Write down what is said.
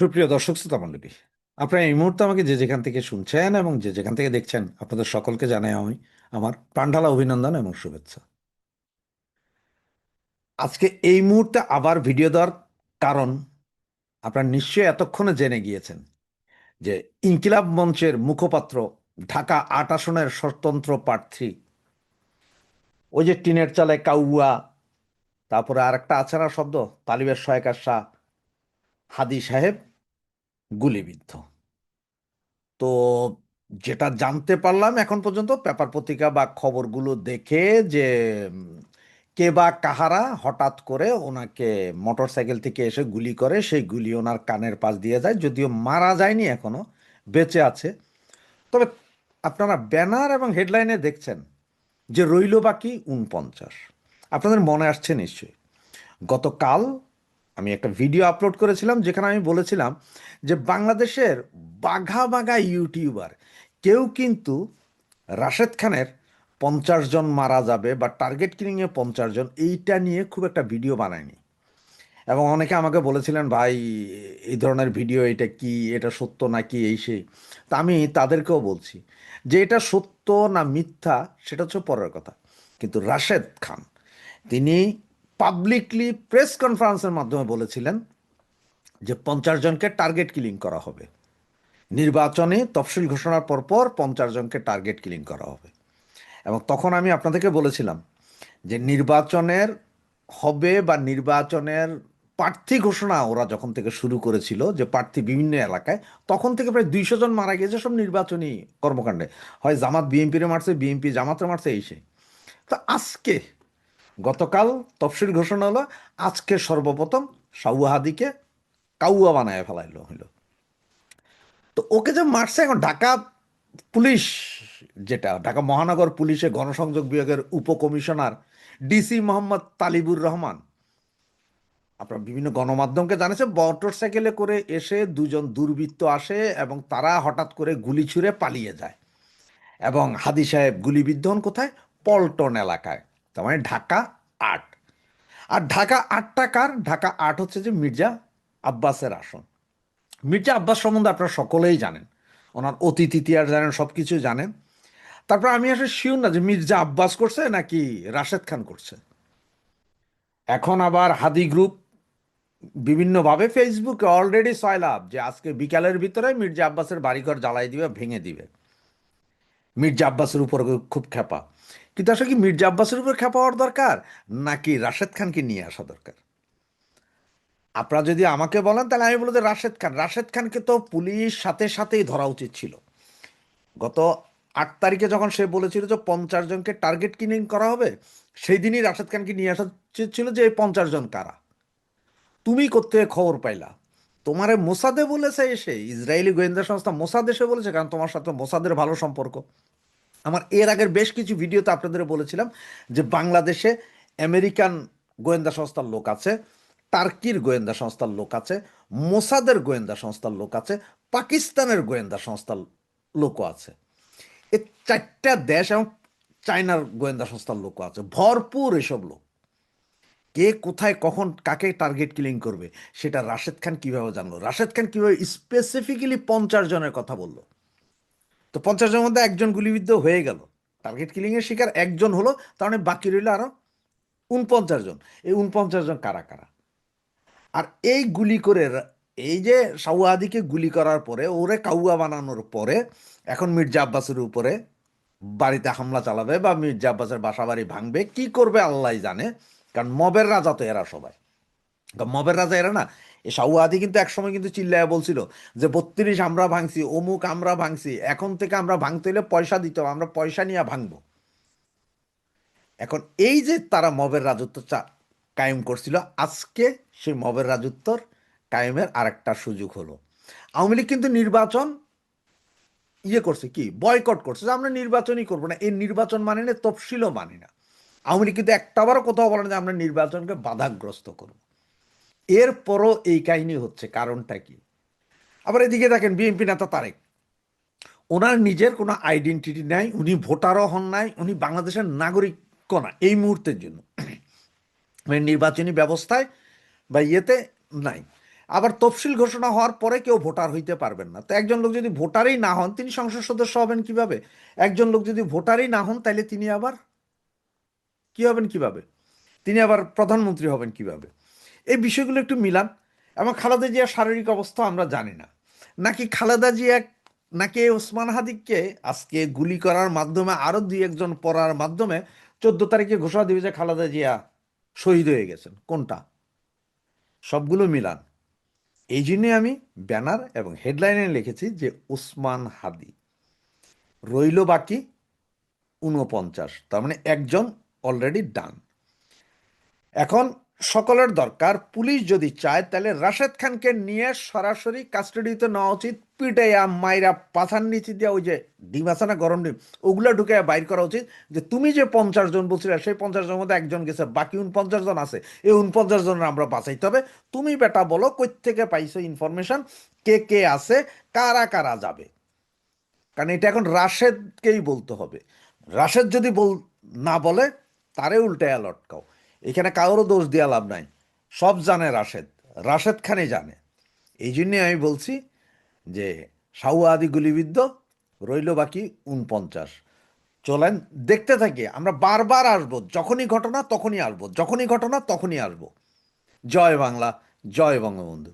সুপ্রিয় দর্শক শ্রোতা মণ্ডলী, আপনারা এই মুহূর্তে আমাকে যে যেখান থেকে শুনছেন এবং যে যেখান থেকে দেখছেন, আপনাদের সকলকে জানাই আমি আমার প্রাণঢালা অভিনন্দন এবং শুভেচ্ছা। আজকে এই মুহূর্তে আবার ভিডিও দেওয়ার কারণ, আপনারা নিশ্চয়ই এতক্ষণে জেনে গিয়েছেন যে ইনকিলাব মঞ্চের মুখপাত্র, ঢাকা আট আসনের স্বতন্ত্র প্রার্থী, ওই যে টিনের চালে কাউয়া, তারপরে আর একটা আছে না শব্দ, তালিবের সহায়কার শাহ হাদি সাহেব গুলিবিদ্ধ। তো যেটা জানতে পারলাম এখন পর্যন্ত, পেপার পত্রিকা বা খবরগুলো দেখে যে কে বা কাহারা হঠাৎ করে ওনাকে মোটরসাইকেল থেকে এসে গুলি করে, সেই গুলি ওনার কানের পাশ দিয়ে যায়, যদিও মারা যায়নি এখনও, বেঁচে আছে। তবে আপনারা ব্যানার এবং হেডলাইনে দেখছেন যে রইল বাকি উনপঞ্চাশ আপনাদের মনে আসছে নিশ্চয়ই। গতকাল আমি একটা ভিডিও আপলোড করেছিলাম যেখানে আমি বলেছিলাম যে বাংলাদেশের বাঘা বাঘা ইউটিউবার কেউ কিন্তু রাশেদ খানের পঞ্চাশ জন মারা যাবে বা টার্গেট কিনিংয়ে পঞ্চাশ জন, এইটা নিয়ে খুব একটা ভিডিও বানায়নি। এবং অনেকে আমাকে বলেছিলেন, ভাই, এই ধরনের ভিডিও এটা কি? এটা সত্য নাকি এই সেই? তা আমি তাদেরকেও বলছি যে এটা সত্য না মিথ্যা, সেটা হচ্ছে পরের কথা। কিন্তু রাশেদ খান, তিনি পাবলিকলি প্রেস কনফারেন্সের মাধ্যমে বলেছিলেন যে পঞ্চাশ জনকে টার্গেট কিলিং করা হবে। নির্বাচনে তফসিল ঘোষণার পরপর পঞ্চাশ জনকে টার্গেট কিলিং করা হবে। এবং তখন আমি আপনাদেরকে বলেছিলাম যে নির্বাচনের হবে বা নির্বাচনের প্রার্থী ঘোষণা ওরা যখন থেকে শুরু করেছিল, যে প্রার্থী বিভিন্ন এলাকায়, তখন থেকে প্রায় দুইশো জন মারা গিয়েছে সব নির্বাচনী কর্মকাণ্ডে। হয় জামাত বিএনপিরে মারছে, বিএনপি জামাতের মারছে, এই সেই। তো আজকে গতকাল তফসিল ঘোষণা হলো, আজকে সর্বপ্রথম সাউহাদিকে কাউয়া বানায় ফেলাইলো হইল। তো ওকে যে মারছে এখন ঢাকা পুলিশ যেটা, ঢাকা মহানগর পুলিশের গণসংযোগ বিভাগের উপকমিশনার ডিসি মোহাম্মদ তালিবুর রহমান, আপনার বিভিন্ন গণমাধ্যমকে জানিয়েছে মোটর সাইকেলে করে এসে দুজন দুর্বৃত্ত আসে এবং তারা হঠাৎ করে গুলি ছুঁড়ে পালিয়ে যায়। এবং হাদি সাহেব গুলিবিদ্ধ হন কোথায়? পল্টন এলাকায়। তার মানে ঢাকা আট। আর ঢাকা আটটা কার? ঢাকা আট হচ্ছে যে মির্জা আব্বাসের আসন। মির্জা আব্বাস সম্বন্ধে আপনারা সকলেই জানেন। ওনার অতীত, ইতিহাস জানেন সব কিছু জানেন। তারপর আমি আসলে শিওর না যে মির্জা আব্বাস করছে নাকি রাশেদ খান করছে। এখন আবার হাদি গ্রুপ বিভিন্নভাবে ফেসবুকে অলরেডি সয়লাভ যে আজকে বিকালের ভিতরে মির্জা আব্বাসের বাড়িঘর জ্বালাই দিবে, ভেঙে দিবে। মির্জা আব্বাসের উপর খুব খেপা কিন্তু আসলে কি মির্জা আব্বাসের উপর খেপা হওয়ার দরকার? নাকি রাশেদ খানকে নিয়ে আসা দরকার? আপনারা যদি আমাকে বলেন, তাহলে আমি বলব যে রাশেদ খান। রাশেদ খানকে তো পুলিশ সাথে সাথেই ধরা উচিত ছিল। গত আট তারিখে যখন সে বলেছিল যে পঞ্চাশ জনকে টার্গেট কিলিং করা হবে, সেই দিনই রাশেদ খানকে নিয়ে আসা উচিত ছিল যে এই পঞ্চাশ জন কারা? তুমি করতে খবর পাইলা? তোমারে মোসাদে বলেছে এসে, ইসরায়েলি গোয়েন্দা সংস্থা মোসাদ এসে বলেছে, কারণ তোমার সাথে মোসাদের ভালো সম্পর্ক। আমার এর আগের বেশ কিছু ভিডিওতে আপনাদের বলেছিলাম যে বাংলাদেশে আমেরিকান গোয়েন্দা সংস্থার লোক আছে, টার্কির গোয়েন্দা সংস্থার লোক আছে, মোসাদের গোয়েন্দা সংস্থার লোক আছে, পাকিস্তানের গোয়েন্দা সংস্থার লোকও আছে। এ চারটা দেশ এবং চায়নার গোয়েন্দা সংস্থার লোকও আছে, ভরপুর এসব লোক। কে কোথায়, কখন, কাকে টার্গেট কিলিং করবে, সেটা রাশেদ খান কীভাবে জানলো? রাশেদ খান কীভাবে স্পেসিফিক্যালি পঞ্চাশ জনের কথা বলল? তো পঞ্চাশ জনের মধ্যে একজন গুলিবিদ্ধ হয়ে গেল। টার্গেট কিলিং এর শিকার একজন হলো, তার মানে বাকি রইল আরও উনপঞ্চাশ জন। এই উনপঞ্চাশ জন কারা কারা? আর এই গুলি করে এই যে সাউয়াদিকে গুলি করার পরে, ওরে কাউয়া বানানোর পরে, এখন মির্জা আব্বাসের উপরে বাড়িতে হামলা চালাবে বা মির্জা আব্বাসের বাসা বাড়ি ভাঙবে, কি করবে আল্লাহ জানে। কারণ মবের রাজা তো এরা সবাই। মবের রাজা এরা না এই সাউয়াদি কিন্তু একসময় কিন্তু চিল্লায় বলছিল যে, বত্রিশ আমরা ভাঙছি, অমুক আমরা ভাঙছি, এখন থেকে আমরা ভাঙতে হলে পয়সা দিতে হবে, আমরা পয়সা নিয়ে ভাঙবো। এখন এই যে তারা মবের রাজত্ব কায়েম করছিল, আজকে সেই মবের রাজত্বর কায়েমের আরেকটা সুযোগ হলো। আওয়ামী লীগ কিন্তু নির্বাচন ইয়ে করছে কি, বয়কট করছে, যে আমরা নির্বাচনই করব না, এই নির্বাচন মানে না তফসিলও মানে না। আওয়ামী লীগ কিন্তু একটাবারও কোথাও বলে না যে আমরা নির্বাচনকে বাধাগ্রস্ত করব। এরপরও এই কাহিনী হচ্ছে, কারণটা কি? আবার এদিকে দেখেন, বিএনপি নেতা তারেক। ওনার নিজের কোনো আইডেন্টিটি নাই, উনি ভোটারও হন নাই, উনি বাংলাদেশের নাগরিকও না এই মুহূর্তের জন্য। মানে নির্বাচনী ব্যবস্থায় বা ইয়েতে নাই। আবার তফসিল ঘোষণা হওয়ার পরে কেউ ভোটার হইতে পারবেন না। তো একজন লোক যদি ভোটারই না হন, তিনি সংসদ সদস্য হবেন কীভাবে? একজন লোক যদি ভোটারই না হন তাহলে তিনি আবার কি হবেন কীভাবে? তিনি আবার প্রধানমন্ত্রী হবেন কীভাবে? এই বিষয়গুলো একটু মিলান। এবং খালেদা জিয়ার শারীরিক অবস্থা আমরা জানি না। নাকি খালেদা জিয়া, নাকি ওসমান হাদিককে আজকে গুলি করার মাধ্যমে আরও দুই একজন পড়ার মাধ্যমে চোদ্দ তারিখে ঘোষণা দিবে যে খালেদা জিয়া শহীদ হয়ে গেছেন? কোনটা? সবগুলো মিলান। এই জন্যে আমি ব্যানার এবং হেডলাইনে লিখেছি যে উসমান হাদি। রইল বাকি উনপঞ্চাশ তার মানে একজন অলরেডি ডান এখন সকলের দরকার। পুলিশ যদি চায়, তাহলে রাশেদ খানকে নিয়ে সরাসরি কাস্টাডিতে নেওয়া উচিত। পিটাইয়া, মাইরা, পাথার নিচে দিয়ে ওই যে ডিম আছে না গরম ডিম, ওগুলো ঢুকে বাইর করা উচিত যে তুমি যে পঞ্চাশ জন বলছিলে, সেই পঞ্চাশ জনের মধ্যে একজন গেছে, বাকি উনপঞ্চাশ জন আছে। এই উনপঞ্চাশ জনের আমরা বাঁচাইতে হবে। তুমি বেটা বলো কই থেকে পাইছো ইনফরমেশন কে কে আছে? কারা কারা যাবে? কারণ এটা এখন রাশেদকেই বলতে হবে। রাশেদ যদি বল না বলে, তারে উল্টে লটকাও। এখানে কারোরও দোষ দেওয়া লাভ নাই। সব জানে রাশেদ। রাশেদ খানে জানে। এই জন্যে আমি বলছি যে সাউ আদি গুলিবিদ্ধ, রইল বাকি উনপঞ্চাশ চলেন, দেখতে থাকি, আমরা বারবার আসব। যখনই ঘটনা, তখনই আসব। যখনই ঘটনা, তখনই আসব। জয় বাংলা, জয় বঙ্গবন্ধু।